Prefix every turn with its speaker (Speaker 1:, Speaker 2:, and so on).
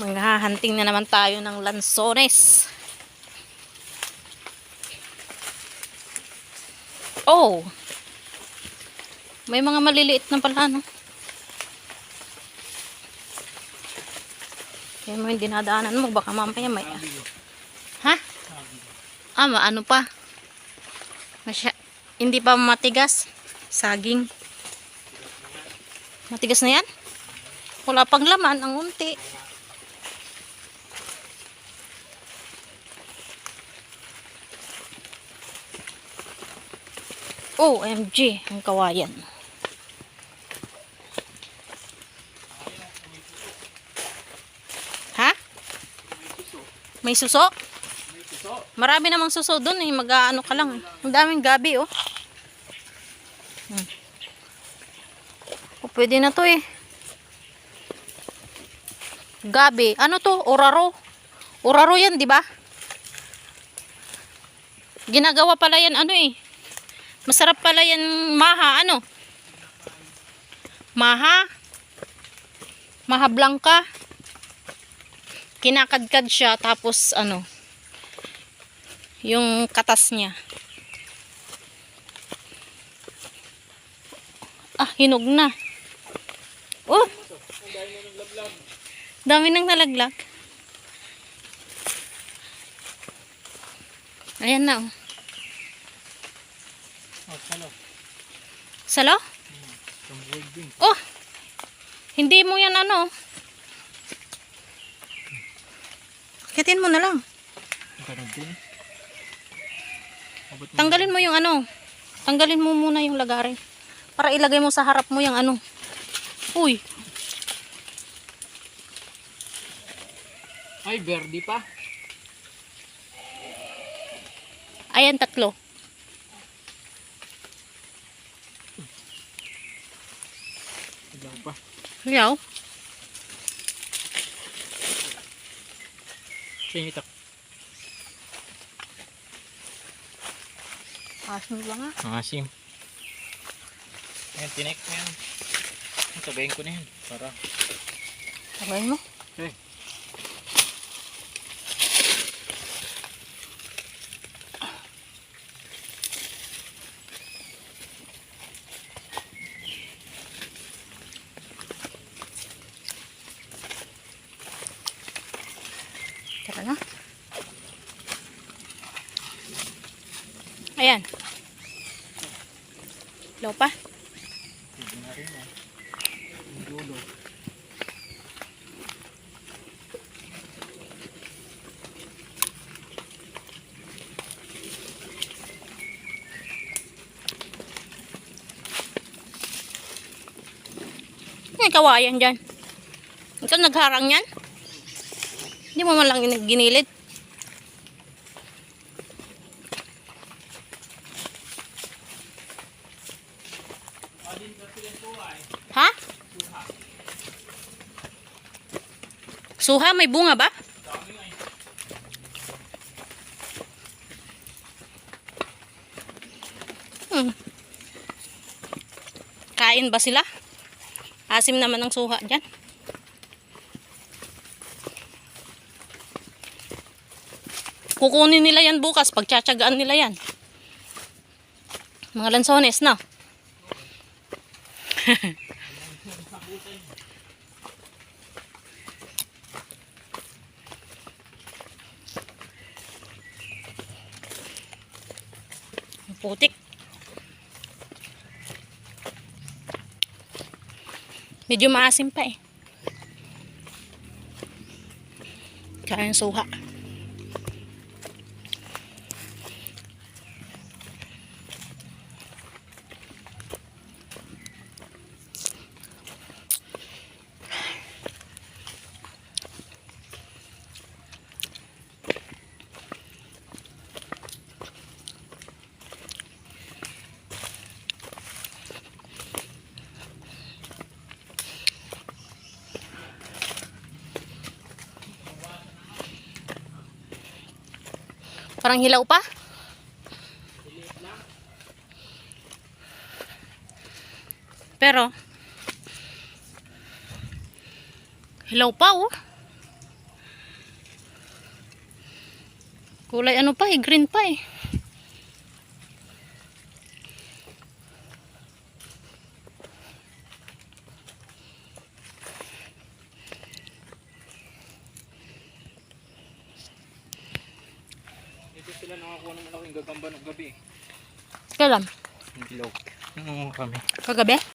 Speaker 1: Maghahunting na naman tayo ng lansones. Oh! May mga maliliit na pala, no? Kaya mo yung dinadaanan mo, baka mamaya may... Ha? Ah, ano pa? Masya... Hindi pa matigas. Saging. Matigas na yan? Wala pang laman, ang unti. OMG, ang kawayan. Ha? May suso? Marami namang suso doon eh. Mag-ano ka lang. Ang daming gabi oh. Hmm. Oh, pwede na to eh. Gabi. Ano to? Oraro. Oraro yan, di ba? Ginagawa pala yan ano eh. Masarap pala yan maha. Ano? Maha. Maha blanca. Kinakadkad siya tapos ano yung katas niya. Ah, hinog na. Oh! Dami nang nalaglag. Ayan na oh.
Speaker 2: Oh, salo.
Speaker 1: Salo? Oh! Hindi mo yan ano. Kitin mo na lang. Tanggalin mo yung ano. Tanggalin mo muna yung lagarin. Para ilagay mo sa harap mo yung ano. Uy,
Speaker 2: Ay, verde pa.
Speaker 1: ayan tatlo.
Speaker 2: Ilang pa.
Speaker 1: Yaw.
Speaker 2: Sinitak.
Speaker 1: Asin ba nga?
Speaker 2: Asim. Ayan, tinek mo yan. Sabayin ko na yan. Para.
Speaker 1: Sabay mo.
Speaker 2: Okay.
Speaker 1: Tara na. Ayan. Ilaw pa. May kawayan dyan. Ikaw nagharang yan? Hindi mo man lang ginilit. Ha? Suha, may bunga ba? Hmm. Kain ba sila? Asim naman ang suha dyan. Kukunin nila yan bukas. Pagtsatsagaan nila yan. Mga lansones na. Ang putik. Medyo maasim pa eh. Kaya yung suha. Parang hilaw pa. Pero, hilaw pa oh. Kulay ano pa eh, green pa eh.
Speaker 2: Sila nakakuha ng malaking gagamba ng gabi.
Speaker 1: Kailan?
Speaker 2: Yung bilog. Yung kami.
Speaker 1: Kagabi?